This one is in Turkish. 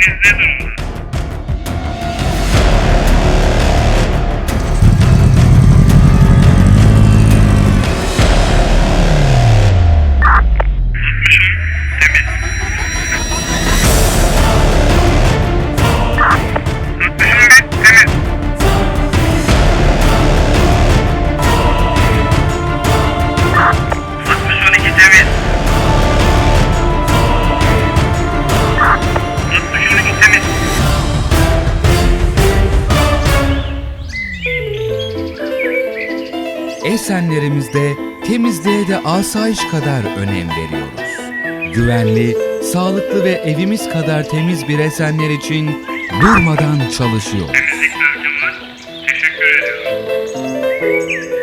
Tá Eles entram Esenlerimizde temizliğe de asayiş kadar önem veriyoruz. Güvenli, sağlıklı ve evimiz kadar temiz bir Esenler için durmadan çalışıyor. Temizlik bölgem var. Teşekkür ediyorum.